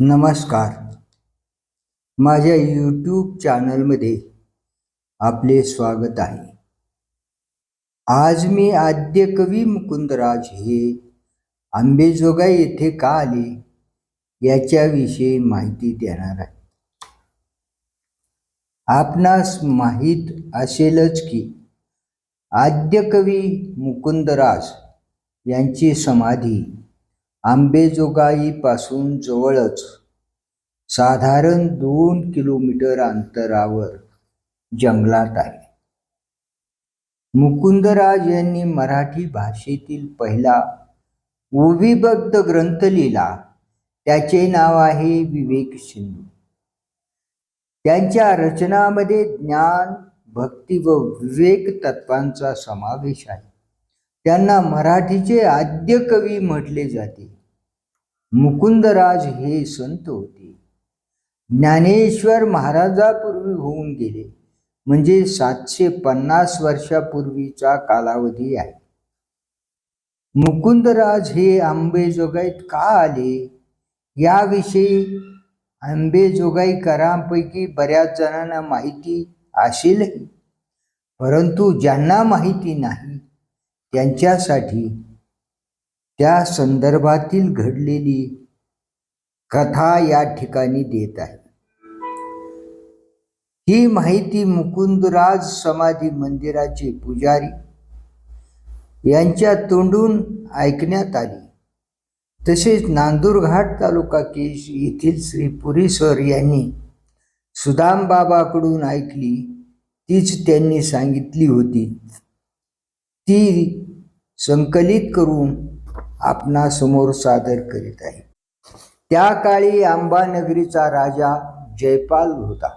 नमस्कार. माझ्या यूट्यूब चॅनलमध्ये आपले स्वागत आहे. आज मी आद्य कवी मुकुंदराज हे आंबेजोगाई येथे का आले याच्याविषयी माहिती देणार आहे. आपणास माहीत असेलच की आद्य कवी मुकुंदराज यांची समाधी आंबेजोगाईपासून जवळच साधारण दोन किलोमीटर अंतरावर जंगलात आहे. मुकुंदराज यांनी मराठी भाषेतील पहिला ओविबद्ध ग्रंथ लिहिला. त्याचे नाव आहे विवेक सिंधू. त्यांच्या रचनामध्ये ज्ञान भक्ती व विवेक तत्वांचा समावेश आहे. त्यांना मराठीचे आद्य कवी म्हटले जाते. मुकुंदराज हे संत होते. ज्ञानेश्वर महाराजापूर्वी होऊन गेले. म्हणजे सातशे पन्नास वर्षापूर्वीचा कालावधी आहे. मुकुंदराज हे आंबेजोगाईत का आले? याविषयी आंबेजोगाईकरांपैकी बऱ्याच जणांना माहिती असेलही. परंतु ज्यांना माहिती नाही त्यांच्यासाठी त्या संदर्भातील घडलेली कथा या ठिकाणी देत आहे. ही माहिती मुकुंदराज समाधी मंदिराचे पुजारी यांच्या तोंडून ऐकण्यात आली. तसेच नांदूरघाट तालुका केश येथील श्री पुरी सर यांनी सुदामबाबाकडून ऐकली तीच त्यांनी सांगितली होती. ती संकलित करून आपणासमोर सादर करीत आहे. त्या काळी आंबानगरीचा राजा जयपाल होता.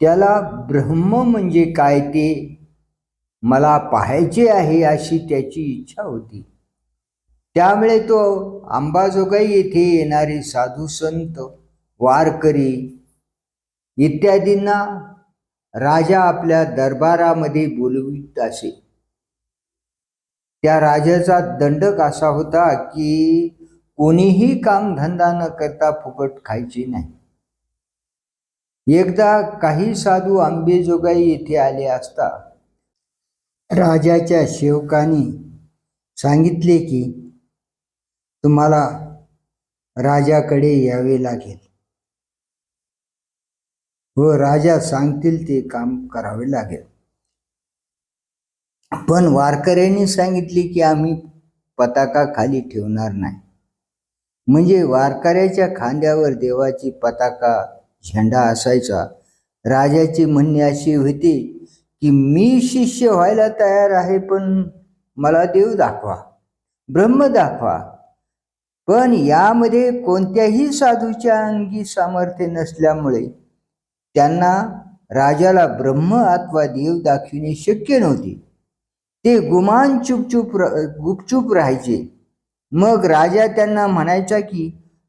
त्याला ब्रह्म म्हणजे काय ते मला पाहायचे आहे अशी त्याची इच्छा होती. त्यामुळे तो अंबाजोगाई येथे येणारे साधू संत वारकरी इत्यादींना राजा आपल्या दरबारामध्ये बोलवित असे. त्या राजाचा दंडक असा होता की कोणीही कामधंदा न करता फुकट खायची नाही. एकदा काही साधू आंबेजोगाई येथे आले असता राजाच्या सेवकाने सांगितले की तुम्हाला राजाकडे यावे लागेल. व राजा सांगतील ते काम करावे लागेल. पण वारकऱ्यांनी सांगितले की आम्ही पताका खाली ठेवणार नाही. म्हणजे वारकऱ्याच्या खांद्यावर देवाची पताका झेंडा असायचा. राजाची म्हणणे अशी होती की मी शिष्य व्हायला तयार आहे पण मला देव दाखवा ब्रह्म दाखवा. पण यामध्ये कोणत्याही साधूच्या अंगी सामर्थ्य नसल्यामुळे त्यांना राजाला ब्रह्म अथवा देव दाखविणे शक्य नव्हते. ते गुमान चुपचुप गुपचूप राहायचे. मग राजा त्यांना म्हणायचा की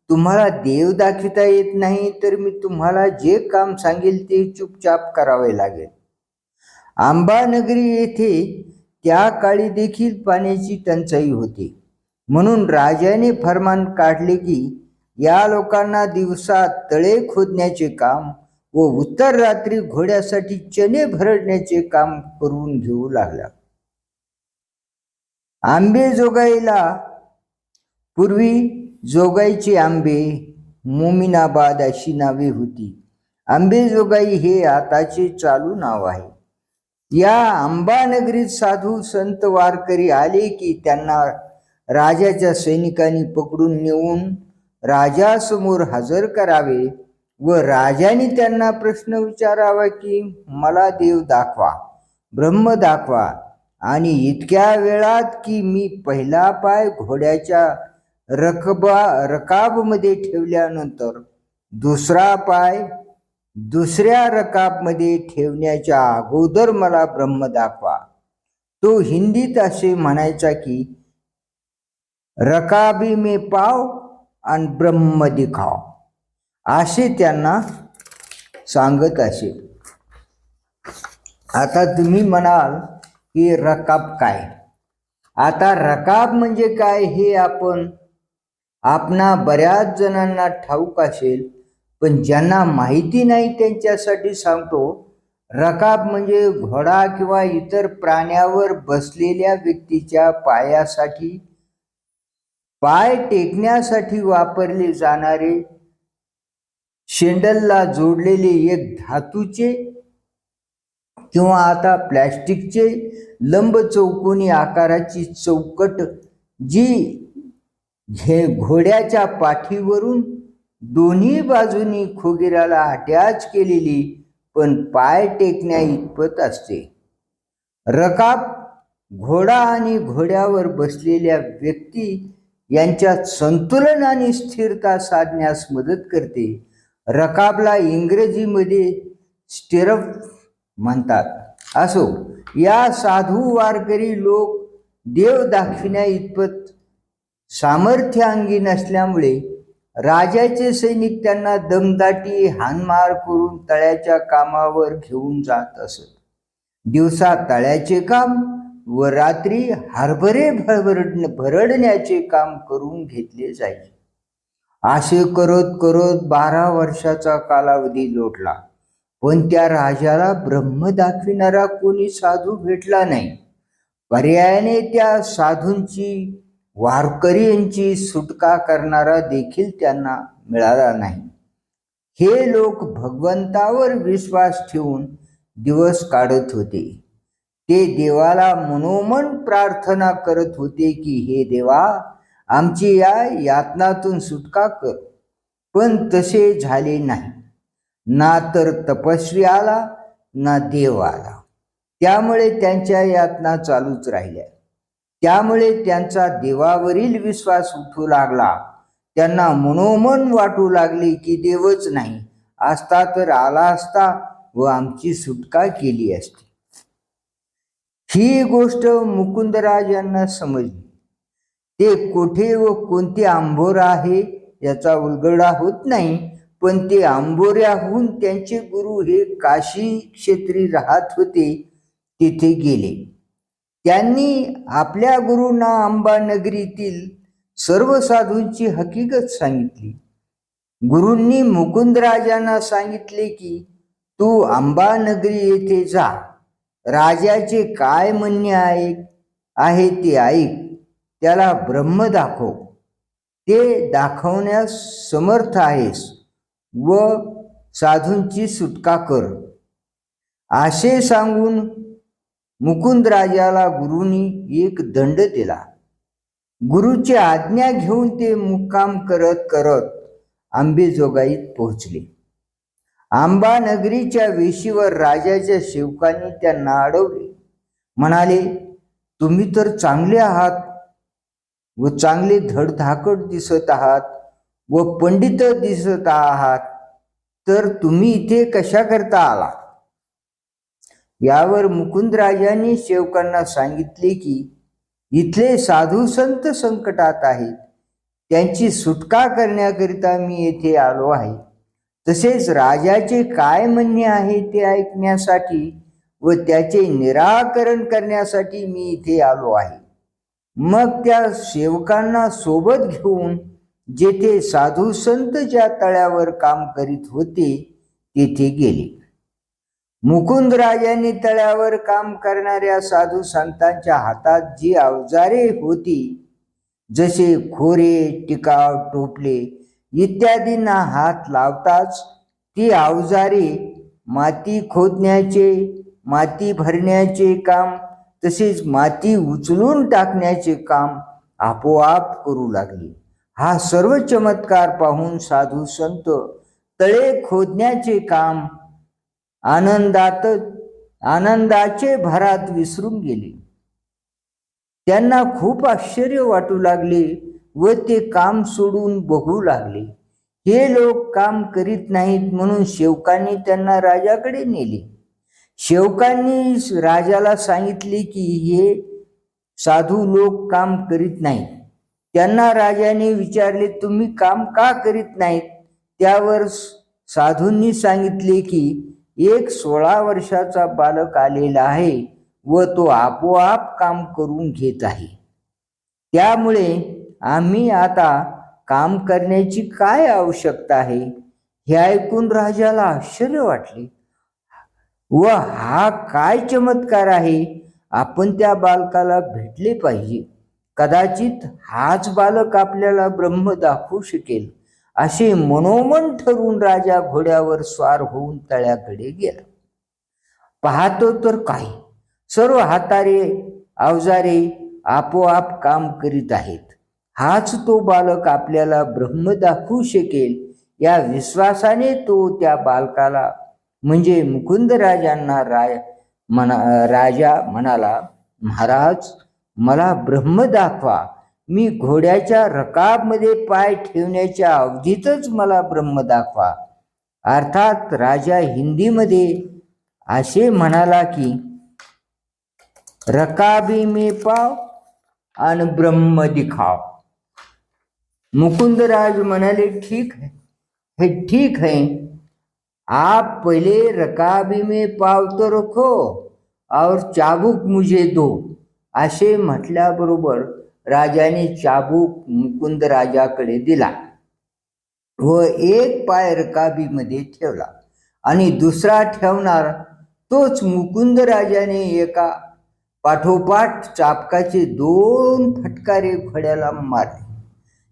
तुम्हाला देव दाखविता येत नाही तर मी तुम्हाला जे काम सांगेल ते चुपचाप करावे लागेल. आंबानगरी येथे त्या काळी देखील पाण्याची टंचाई होती. म्हणून राजाने फरमान काढले की या लोकांना दिवसा तळे खोदण्याचे काम व उत्तर रात्री घोड्यासाठी चणे भरडण्याचे काम करून घेऊ लागला आंबे जोगाईला पूर्वी जोगाईचे आंबे मोमिनाबाद अशी नावे होती. आंबेजोगाई हे आताचे चालू नाव आहे. या आंबानगरीत साधू संत वारकरी आले की त्यांना राजाच्या सैनिकांनी पकडून नेऊन राजासमोर हजर करावे व राजाने त्यांना प्रश्न विचारावा की मला देव दाखवा ब्रह्म दाखवा आणि इतक्या वेळात की मी पहिला पाय घोड्याच्या रकबा रकाबमध्ये ठेवल्यानंतर दुसरा पाय दुसऱ्या रकाबमध्ये ठेवण्याच्या अगोदर मला ब्रह्म दाखवा. तो हिंदीत असे म्हणायचा की रकाबी मे पाव आणि ब्रह्म दिखाव. असे त्यांना सांगत असे. आता तुम्ही म्हणाल की रकाब काय? आता रकाब म्हणजे काय हे आपण आपणा बऱ्याच जणांना ठाऊक असेल पण ज्यांना माहिती नाही त्यांच्यासाठी सांगतो रकाब म्हणजे घोडा किंवा इतर प्राण्यावर बसलेल्या व्यक्तीच्या पायासाठी पाय टेकण्यासाठी वापरले जाणारे शेंडलला जोडलेले एक धातूचे किंवा आता प्लॅस्टिकचे लंब चौकोनी आकाराची चौकट जी घे घोड्याच्या पाठीवरून दोन्ही बाजूनी खोगिराला अटॅच केलेली पण पाय टेकण्या इतपत असते. रकाब घोडा आणि घोड्यावर बसलेल्या व्यक्ती यांच्यात संतुलन आणि स्थिरता साधण्यास मदत करते. रकाबला इंग्रजीमध्ये स्टेरप म्हणतात. असो या साधू वारकरी लोक देव दाखविण्या इतपत सामर्थ्य अंगी नसल्यामुळे राजाचे सैनिक त्यांना दमदाटी हानमार करून तळ्याच्या कामावर घेऊन जात असत. दिवसा तळ्याचे काम व रात्री हरभरे भरड भरडण्याचे काम करून घेतले जाईल असे करत करत बारा वर्षाचा कालावधी लोटला. पण त्या राजाला ब्रह्म दाखविणारा कोणी साधू भेटला नाही. पर्यायाने त्या साधूंची वारकरी यांची सुटका करणारा देखील त्यांना मिळाला नाही. हे लोक भगवंतावर विश्वास ठेवून दिवस काढत होते. ते देवाला मनोमन प्रार्थना करत होते की हे देवा आमची या यातनातून सुटका कर. पण तसे झाले नाही. ना तर तपस्वी आला ना देव आला. त्यामुळे त्यांच्या यातना चालूच राहिल्या. त्यामुळे त्यांचा देवावरील विश्वास उठू लागला. त्यांना मनोमन वाटू लागले की देवच नाही. असता तर आला असता व आमची सुटका केली असती. ही गोष्ट मुकुंदराज यांना समजली. ते कोठे व कोणते आंबोर आहे याचा उलगडा होत नाही. पण ते आंबोऱ्याहून त्यांचे गुरु हे काशी क्षेत्री राहत होते तिथे गेले. त्यांनी आपल्या गुरुंना अंबानगरीतील सर्व साधूंची हकीकत सांगितली. गुरूंनी मुकुंदराजांना सांगितले की तू अंबानगरी येथे जा. राजाचे काय म्हणणे आहे आहे ते ऐक. त्याला ब्रह्म दाखव. ते दाखवण्यास समर्थ आहेस. व साधूंची सुटका कर. असे सांगून मुकुंदराजाला गुरुनी एक दंड दिला. गुरुची आज्ञा घेऊन ते मुक्काम करत करत आंबेजोगाईत पोहोचले. आंबा नगरीच्या वेशीवर राजाच्या सेवकांनी त्यांना अडवले. म्हणाले तुम्ही तर चांगले आहात व चांगले धडधाकट दिसत आहात. व पंडित दिसत आहात तर तुम्ही इथे कशा करता आला? यावर मुकुंदराजांनी सेवकांना सांगितले की इथले साधू संत संकटात आहेत. त्यांची सुटका करण्याकरिता मी येथे आलो आहे. तसेच राजाचे काय म्हणणे आहे ते ऐकण्यासाठी व त्याचे निराकरण करण्यासाठी मी इथे आलो आहे. मग त्या सेवकांना सोबत घेऊन जेथे साधू संत ज्या तळ्यावर काम करीत होते तेथे गेले. मुकुंदराजांनी तळ्यावर काम करणाऱ्या साधू संतांच्या हातात जी अवजारे होती जसे खोरे टिकाव टोपले इत्यादींना हात लावताच ती अवजारे माती खोदण्याचे माती भरण्याचे काम तसेच माती उचलून टाकण्याचे काम आपोआप करू लागली. हा सर्व चमत्कार पाहून साधू संत तळे खोदण्याचे काम आनंदात आनंदाचे भरात विसरून गेले. त्यांना खूप आश्चर्य वाटू लागले व ते काम सोडून बघू लागले. हे लोक काम करीत नाहीत म्हणून शेवकांनी त्यांना राजाकडे नेले. शेवकांनी राजाला सांगितले की हे साधू लोक काम करीत नाहीत. त्यांना राजाने विचारले तुम्ही काम का करीत नाहीत? त्यावर साधूंनी सांगितले की एक सोळा वर्षाचा बालक आलेला आहे व तो आपोआप काम करून घेत आहे. त्यामुळे आम्ही आता काम करण्याची काय आवश्यकता आहे? हे ऐकून राजाला आश्चर्य वाटले. व हा काय चमत्कार आहे? आपण त्या बालकाला भेटले पाहिजे. कदाचित हाच बालक आपल्याला ब्रह्म दाखवू शकेल. असे मनोमन ठरवून राजा घोड्यावर स्वार होऊन तळ्याकडे गेला. पाहतो तर काय सर्व हातारे अवजारे आपोआप काम करीत आहेत. हाच तो बालक आपल्याला ब्रह्म दाखवू शकेल या विश्वासाने तो त्या बालकाला म्हणजे मुकुंद राजांना राय मना राजा म्हणाला महाराज मला ब्रह्म दाखवा. मी घोड्याच्या रकाबमध्ये पाय ठेवण्याच्या अवधीतच मला ब्रह्म दाखवा. अर्थात राजा हिंदीमध्ये असे म्हणाला की रकाबी में पाव आणि ब्रह्म दिखाव. मुकुंदराज म्हणाले ठीक है हे ठीक है. आप पहले रकाबी में पाव तो रखो और चाबूक मुझे दो. असे म्हटल्याबरोबर राजाने चाबूक मुकुंद राजाकडे दिला व एक पाय रकाबीमध्ये ठेवला. आणि दुसरा ठेवणार तोच मुकुंद राजाने एका पाठोपाठ चापकाचे दोन फटकारे घोड्याला मारले.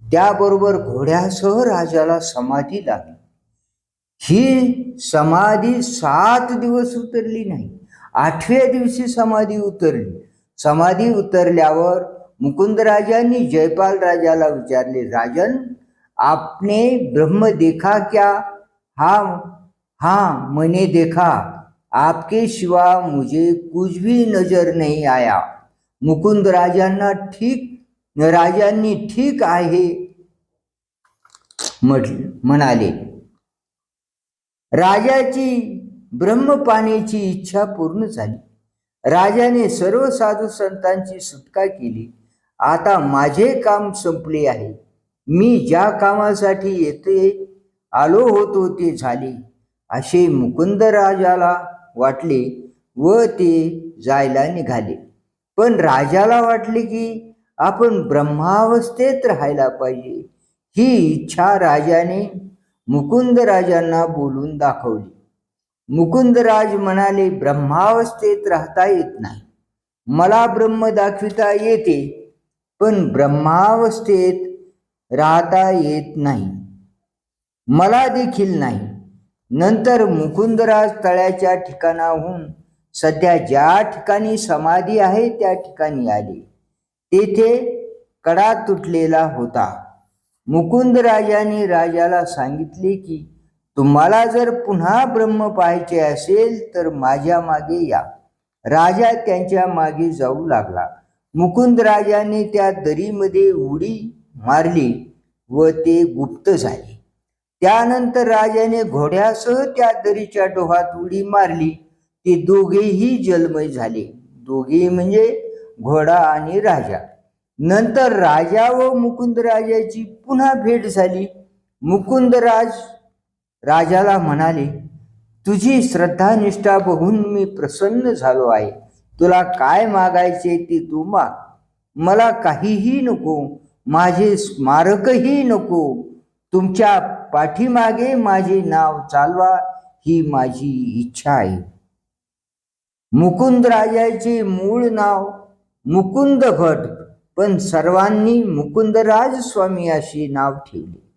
त्याबरोबर घोड्यासह राजाला समाधी लागली. ही समाधी सात दिवस उतरली नाही आठव्या दिवशी समाधी उतरली. समाधी उतरल्यावर मुकुंदराजांनी जयपाल राजाला विचारले राजन आपने ब्रह्म देखा क्या? हा हाँ मैंने देखा। आपके शिवा मुझे कुछ भी नजर नहीं आया। मुकुंद राजांना ठीक राजांनी ठीक आहे म्हणाले. राजाची ब्रह्मपाण्याची इच्छा पूर्ण झाली. राजाने सर्व साधू संतांची सुटका केली. आता माझे काम संपले आहे. मी ज्या कामासाठी येथे आलो होतो ते झाले असे मुकुंद राजाला वाटले व ते जायला निघाले. पण राजाला वाटले की आपण ब्रह्मावस्थेत राहायला पाहिजे. ही इच्छा राजाने मुकुंद राजांना बोलून दाखवली. मुकुंदराज म्हणाले ब्रह्मावस्थेत राहता येत नाही. मला ब्रह्म दाखविता येते पण ब्रह्मावस्थेत राहता येत नाही. मला देखील नाही. नंतर मुकुंदराज तळ्याच्या ठिकाणाहून सध्या ज्या ठिकाणी समाधी आहे त्या ठिकाणी आले. तेथे कडा तुटलेला होता. मुकुंदराजाने राजाला सांगितले की तुम्हाला जर पुन्हा ब्रह्म पाहायचे असेल तर माझ्या मागे या. राजा त्यांच्या मागे जाऊ लागला. मुकुंद राजाने त्या दरीमध्ये उडी मारली व ते गुप्त झाले. त्यानंतर राजाने घोड्यासह त्या दरीच्या डोहात उडी मारली. ते दोघेही जलमय झाले. दोघे म्हणजे घोडा आणि राजा. नंतर राजा व मुकुंदराजाची पुन्हा भेट झाली. मुकुंदराज राजाला म्हणाले तुझी श्रद्धा निष्ठा बघून मी प्रसन्न झालो आहे. तुला काय मागायचे ते तू माग. मला काहीही नको माझे स्मारकही नको. तुमच्या पाठीमागे माझे नाव चालवा ही माझी इच्छा आहे. मुकुंद राजाचे मूळ नाव मुकुंद भट पण सर्वांनी मुकुंदराज स्वामी अशी नाव ठेवले.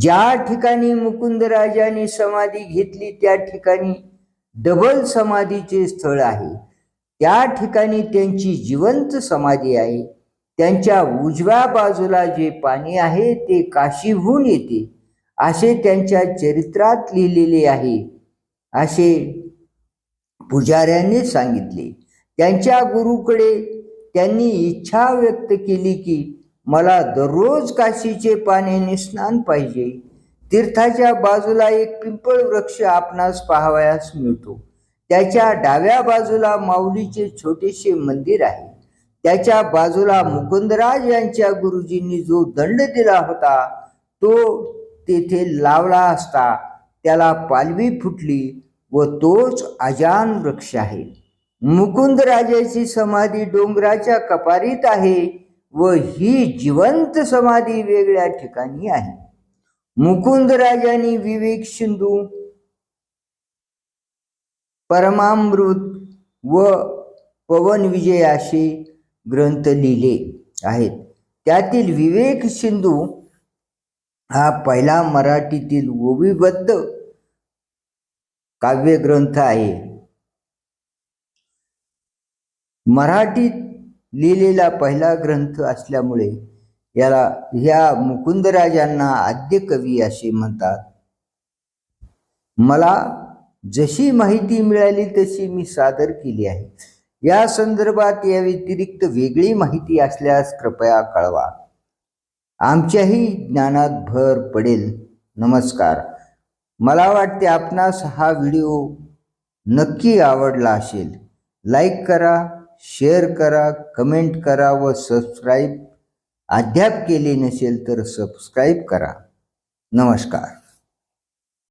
ज्या ठिकाणी मुकुंदराजाने समाधी घेतली त्या ठिकाणी डबल समाधीचे स्थळ आहे. त्या ठिकाणी त्यांची जिवंत समाधी आहे. त्यांच्या उजव्या बाजूला जे पाणी आहे ते काशीहून येते. असे त्यांच्या चरित्रात लिहिलेले आहे. असे पुजाऱ्यांनी सांगितले. त्यांच्या गुरुकडे त्यांनी इच्छा व्यक्त केली की मला दररोज काशीचे पाण्याने स्नान पाहिजे. तीर्थाच्या बाजूला एक पिंपळ वृक्ष आपणास पाहावयास मिळतो. त्याच्या डाव्या बाजूला माऊलीचे छोटेसे मंदिर आहे. त्याच्या बाजूला मुकुंदराज यांच्या गुरुजींनी जो दंड दिला होता तो तेथे लावला असता त्याला पालवी फुटली व तोच अजान वृक्ष आहे. मुकुंदराजाची समाधी डोंगराच्या कपारीत आहे. व ही जिवंत समाधी वेगळ्या ठिकाणी आहे. मुकुंदराजांनी विवेक सिंधू परमामृत व पवन विजय असे ग्रंथ लिहिले आहेत. त्यातील विवेक सिंधू हा पहिला मराठीतील ओविबद्ध काव्यग्रंथ आहे. मराठीत लिहिलेला पहिला ग्रंथ असल्यामुळे याला ह्या मुकुंदराजांना आद्य कवी असे म्हणतात. मला जशी माहिती मिळाली तशी मी सादर केली आहे. या संदर्भात या व्यतिरिक्त वेगळी माहिती असल्यास कृपया कळवा. आमच्याही ज्ञानात भर पडेल. नमस्कार. मला वाटते आपणास हा व्हिडिओ नक्की आवडला असेल. लाईक करा. शेअर करा कमेंट करा व सबस्क्राईब अद्याप केले नसेल तर सबस्क्राईब करा. नमस्कार.